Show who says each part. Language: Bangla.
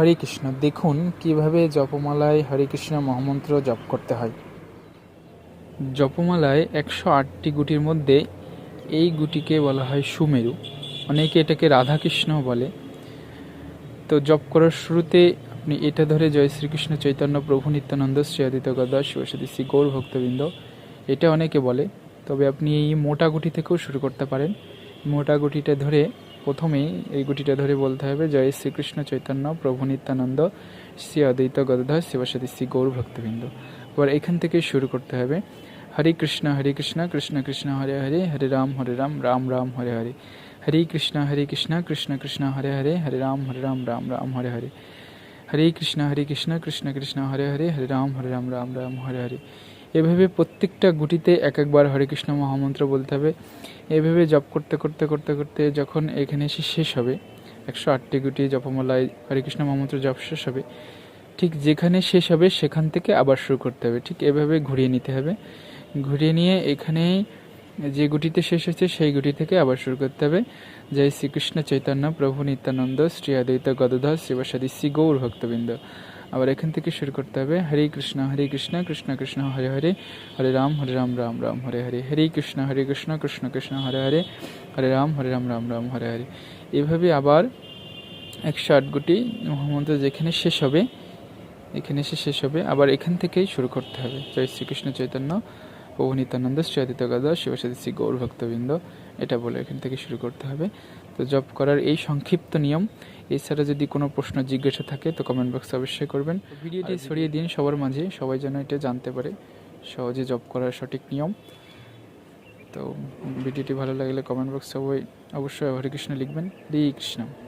Speaker 1: হরে কৃষ্ণ দেখুন কিভাবে জপমালায় হরে কৃষ্ণ মহামন্ত্র জপ করতে হয় জপমালায় একশো আটটি গুটির মধ্যে এই গুটিকে বলা হয় সুমেরু অনেকে এটাকে রাধাকৃষ্ণ বলে তো জপ করার শুরুতে আপনি এটা ধরে জয় শ্রীকৃষ্ণ চৈতন্য প্রভু নিত্যানন্দ শ্রী আদিত্য গদা শিবসতী শ্রী গৌর ভক্তবৃন্দ এটা অনেকে বলে তবে আপনি এই মোটা গুটি থেকেও শুরু করতে পারেন মোটা গুটিটা ধরে প্রথমেই এই গুটিটা ধরে বলতে হবে জয় শ্রীকৃষ্ণ চৈতন্য প্রভু নিত্যানন্দ শ্রী অদ্বৈত গদাধর শিবসতী শ্রী গৌর ভক্তবৃন্দ এবার এখান থেকে শুরু করতে হবে হরে কৃষ্ণ হরে কৃষ্ণ কৃষ্ণ কৃষ্ণ হরে হরে হরে রাম হরে রাম রাম রাম হরে হরে হরে কৃষ্ণ হরে কৃষ্ণ কৃষ্ণ কৃষ্ণ হরে হরে হরে রাম হরে রাম রাম রাম হরে হরে হরে কৃষ্ণ হরে কৃষ্ণ কৃষ্ণ কৃষ্ণ হরে হরে হরে রাম হরে রাম রাম রাম হরে হরে এভাবে প্রত্যেকটা গুটিতে এক একবার হরেকৃষ্ণ মহামন্ত্র বলতে হবে এভাবে জপ করতে করতে করতে করতে যখন এখানে এসে শেষ হবে একশো আটটি গুটি জপমালায় হরেকৃষ্ণ মহামন্ত্র জপ শেষ হবে ঠিক যেখানে শেষ হবে সেখান থেকে আবার শুরু করতে হবে ঠিক এভাবে ঘুরিয়ে নিতে হবে ঘুরিয়ে নিয়ে এখানেই যে গুটিতে শেষ হয়েছে সেই গুটি থেকে আবার শুরু করতে হবে জয় শ্রীকৃষ্ণ চৈতন্য প্রভু নিত্যানন্দ শ্রী অদ্বৈত গদধর শিবসাদী শ্রী গৌর ভক্তবৃন্দ আবার এখান থেকে শুরু করতে হবে হরে কৃষ্ণ হরে কৃষ্ণ কৃষ্ণ কৃষ্ণ হরে হরে হরে রাম হরে রাম রাম রাম হরে হরে হরে কৃষ্ণ হরে কৃষ্ণ কৃষ্ণ কৃষ্ণ হরে হরে হরে রাম হরে রাম রাম রাম হরে হরে এভাবে আবার একশো আট গুটি মহামন্ত্র যেখানে শেষ হবে এখানে এসে শেষ হবে আবার এখান থেকেই শুরু করতে হবে জয় শ্রীকৃষ্ণ চৈতন্য প্রভু নিত্যানন্দ শ্রী আদিত্য গাদা শিবসাদী শ্রী ভক্তবৃন্দ এটা বলে এখান থেকে শুরু করতে হবে তো জব করার এই সংক্ষিপ্ত নিয়ম এছাড়া যদি কোনো প্রশ্ন জিজ্ঞাসা থাকে তো কমেন্ট বক্সে অবশ্যই করবেন ভিডিওটি ছড়িয়ে দিন সবার মাঝে সবাই যেন এটা জানতে পারে সহজে জব করার সঠিক নিয়ম তো ভিডিওটি ভালো লাগলে কমেন্ট বক্সে অবশ্যই হরে কৃষ্ণ লিখবেন হরে কৃষ্ণ